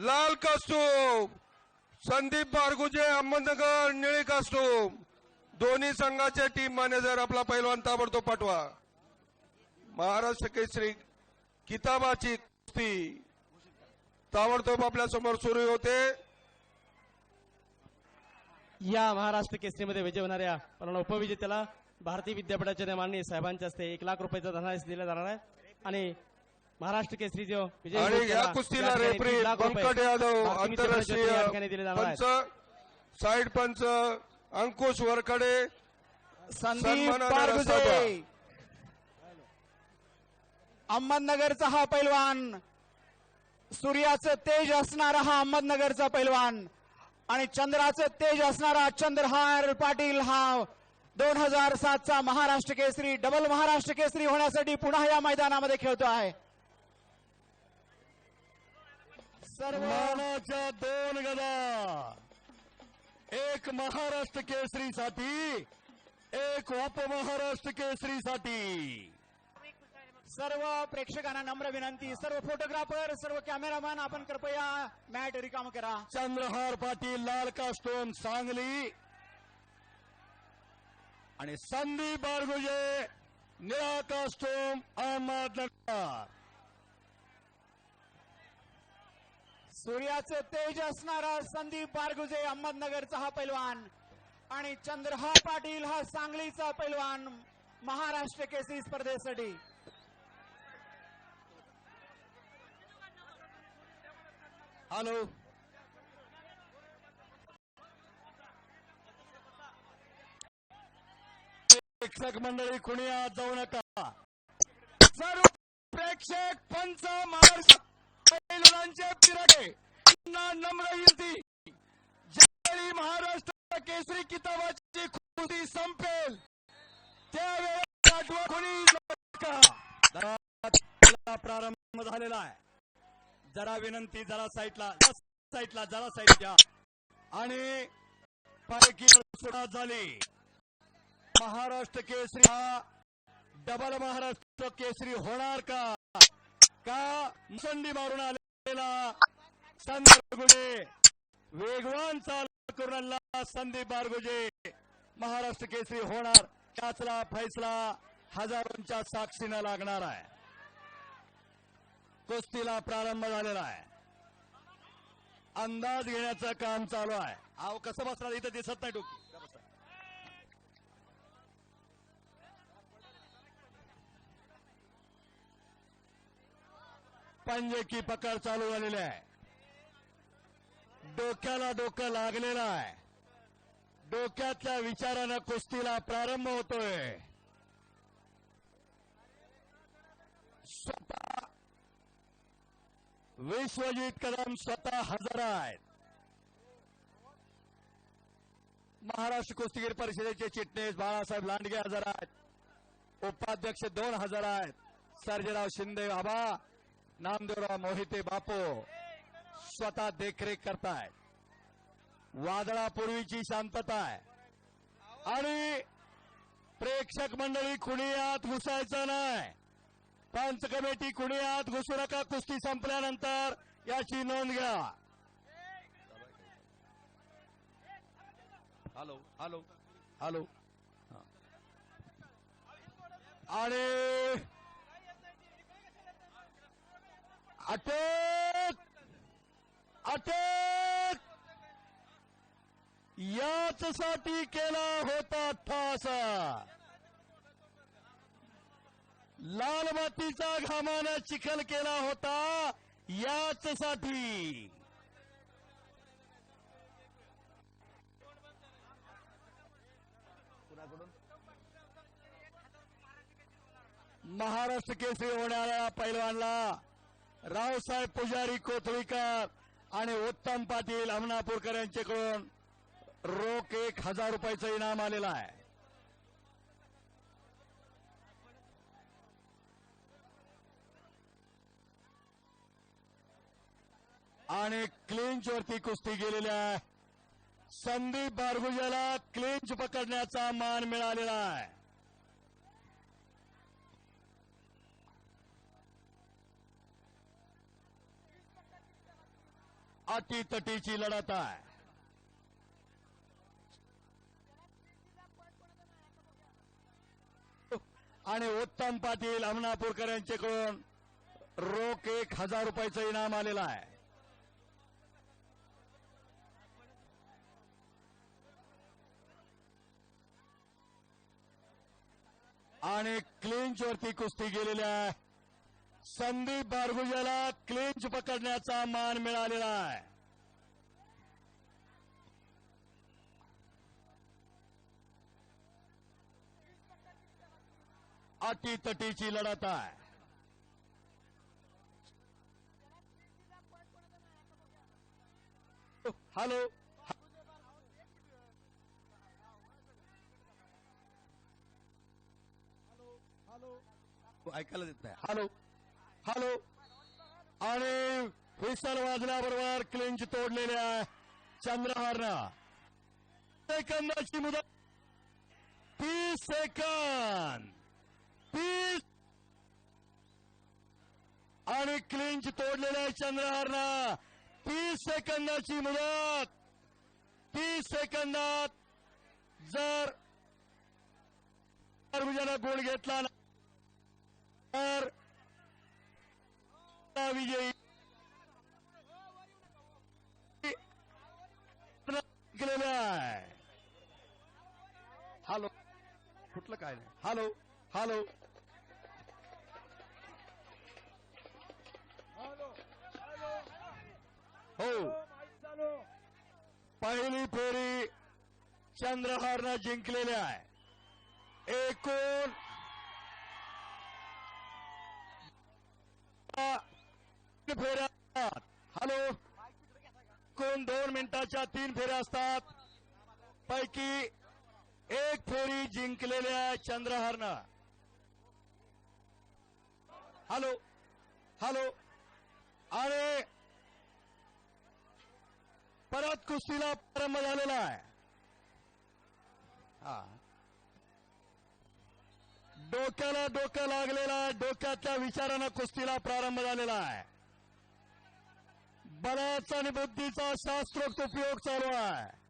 लाल कास्टूम संदीप बारगुजे अहमदनगर निळी कास्टूम दोन्ही संघाचे टीम मॅनेजर आपला पैलवान ताबडतोब पाठवा. महाराष्ट्र केसरी किताबाची कुस्ती. ताबडतोब आपल्यासमोर सुरू होते. या महाराष्ट्र केसरीमध्ये विजय होणाऱ्या पण उपविजेत्याला भारतीय विद्यापीठाच्या माननीय साहेबांच्या हस्ते एक लाख रुपयाचा धनादेश दिला जाणार आहे. आणि महाराष्ट्र केसरी जो विजय आणि या कुस्तीला रेफरी बंकट यादव आंतरराष्ट्रीय पंच साईड पंच अंकुश वरखडे अहमदनगरचा हा पैलवान. सूर्याचं तेज असणारा हा अहमदनगरचा पैलवान. आणि चंद्राचं तेज असणारा चंद्रहार पाटील हा दोन हजार सातचा महाराष्ट्र केसरी डबल महाराष्ट्र केसरी होण्यासाठी पुन्हा या मैदानामध्ये खेळतो आहे. सर्व मानाच्या दोन गदा एक महाराष्ट्र केसरीसाठी एक उपमहाराष्ट्र केसरीसाठी. सर्व प्रेक्षकांना नम्र विनंती सर्व फोटोग्राफर सर्व कॅमेरामॅन आपण कृपया मॅट रिकाम करा. चंद्रहार पाटील लाल कास्टोम सांगली. आणि संदीप बारगुजे निळा कास्टोम अहमदनगर. सूर्याचं तेज असणारा संदीप बारगुजे अहमदनगरचा हा पैलवान. आणि चंद्रहार पाटील हा सांगलीचा पैलवान महाराष्ट्र केसरी स्पर्धेसाठी. हॅलो. प्रेक्षक मंडळी कुणी आत जाऊ नका. सर्व प्रेक्षक पंच महाराष्ट्र पैलवानांचे पिरडे. नम्र विनंती ज्यावेळी महाराष्ट्र केसरी किताबाची खुदी संपेल. कोणी जरा प्रारंभ झालेला आहे. जरा विनंती जरा साईटला साईटला जरा साईट द्या. आणि पायकी सुरुवात झाली. महाराष्ट्र केसरी हा डबल महाराष्ट्र केसरी होणार का? का मुसंडी मारून आलेला संदीप बारगुजे. वेगवान चाल करून आला संदीप बारगुजे. महाराष्ट्र केसरी होणार. त्याचला फैसला हजारोंच्या साक्षीनं लागणार आहे. कुस्तीला प्रारंभ झालेला आहे. अंदाज घेण्याचं काम चालू आहे. अहो कसं बसणार? इथं दिसत नाही डोकी. पंजे की पकड चालू झालेली आहे. डोक्याला डोकं लागलेलं आहे. डोक्यातल्या विचारानं कुस्तीला प्रारंभ होतोय. स्वतः विश्वजित कदम स्वतः हजर आहेत. महाराष्ट्र कुस्तीगीर परिषदेचे चिटणीस बाळासाहेब लांडगे हजर आहेत. उपाध्यक्ष दोन हजार आहेत. सर्जेराव शिंदे बाबा नामदेवराव मोहिते बापू स्वतः देखरेख करतायत वादळापूर्वीची शांतता आहे. आणि प्रेक्षक मंडळी कुणी आत घुसायचं नाही. पंच कमिटी कुणी आत घुसू नका कुस्ती संपल्यानंतर याची नोंद घ्या. Hello hello hello. आणि अटक! अटक! याच साठी केला होता ठास लाल मातीचा घामानं चिखल केला होता याच साठी महाराष्ट्र केसरी होणाऱ्या पैलवानला रावसाहेब पुजारी कोथळीकर आणि उत्तम पाटील अमनापूरकर यांच्याकडून रोख एक हजार रुपयाचं इनाम आलेलं आहे. आणि क्लिंच वरती कुस्ती गेलेली आहे. संदीप बारगुजाला क्लिंच पकडण्याचा मान मिळालेला आहे. अटीतटीची लढत आहे. आणि उत्तम पाटील अमनापूरकर यांच्याकडून रोख एक हजार रुपयाचं इनाम आलेलं आहे. आणि क्लिंच वरती कुस्ती गेलेली आहे. संदीप बारगुजाला क्लिंच पकडण्याचा मान मिळालेला आहे. अटीतटीची लढत आहे. हॅलो. ऐकायला देत नाही. हॅलो. हॅलो. आणि व्हिसल वाजल्याबरोबर क्लिंच तोडलेल्या आहे सेकंदाची मुदत. तीस सेकंद. तीस. आणि क्लिंच तोडलेले आहे तीस सेकंदाची मुदत. तीस सेकंदात जर विजयाला गुण घेतला ना तर विजयी केलेला आहे हॅलो कुठलं काय नाही हॅलो हॅलो हो पहिली फेरी चंद्रहारनं जिंकलेली आहे एकूण फेऱ्या असतात. हॅलो? एकूण दोन मिनिटाच्या तीन फेऱ्या असतात? पैकी एक फेरी जिंकलेल्या आहे चंद्रहारनं. हॅलो? हॅलो? आणि परत कुस्तीला प्रारंभ झालेला आहे. हा. डोक्याला डोकं लागलेला आहे. डोक्यातल्या विचारानं कुस्तीला प्रारंभ झालेला आहे. बलाचा आणि बुद्धीचा शास्त्रोक्त उपयोग चालू आहे.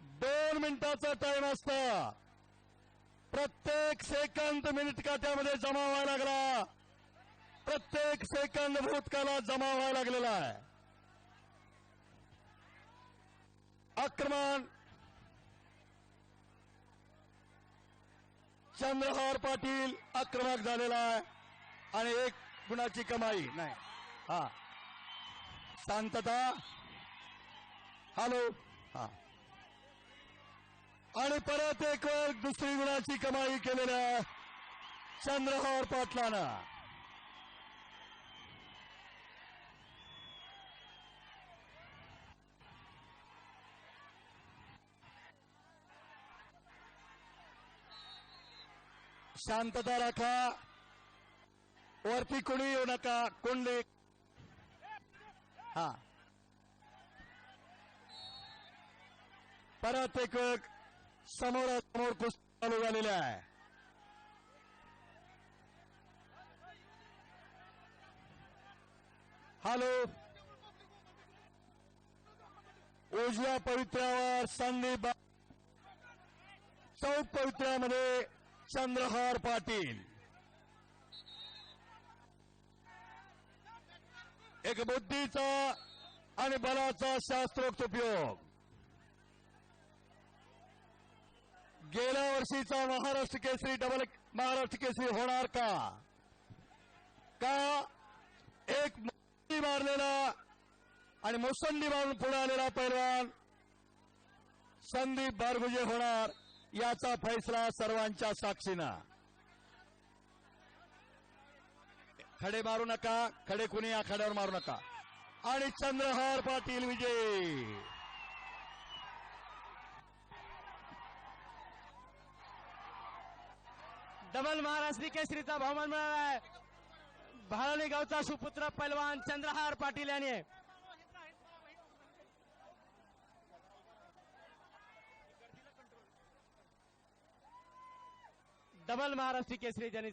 दोन मिनिटाचा टाइम असतं. प्रत्येक सेकंद मिनिट काट्यामध्ये जमा व्हायला लागला? प्रत्येक सेकंद भूतकाला जमा व्हायला लागलेला आहे? आक्रमण. चंद्रहार पाटील आक्रमक झालेला आहे. आणि एक गुणाची कमाई. नाही. हा. शांतता. हॅलो. हा. आणि परत एक दुसरी गुणाची कमाई केलेल्या आहे. चंद्रहार पाटलानं. शांतता राखा. वरती कोणी येऊ नका. कोंडली हा. परत एक समोरासमोर कुस्ती चालू झालेली आहे. हॅलो. उजव्या पवित्र्यावर संदीप चौक पवित्र्यामध्ये चंद्रहार पाटील. एक बुद्धीचा आणि बलाचा शास्त्रोक्त उपयोग. गेल्या वर्षीचा महाराष्ट्र केसरी डबल महाराष्ट्र केसरी होणार का? का एक मुसंडी मारलेला आणि मुसंडी मारून पुढे आलेला पैलवान संदीप बारगुजे होणार? याचा फैसला सर्वांच्या साक्षीनं. खडे मारू नका खडे कुणी आखाड्यावर मारू नका. आणि चंद्रहार पाटील विजय. डबल महाराष्ट्री केसरीचा बहुमान मिळाला आहे भाळणी गावचा सुपुत्र पैलवान चंद्रहार पाटील यांनी. डबल महाराष्ट्र केसरी ज्यांनी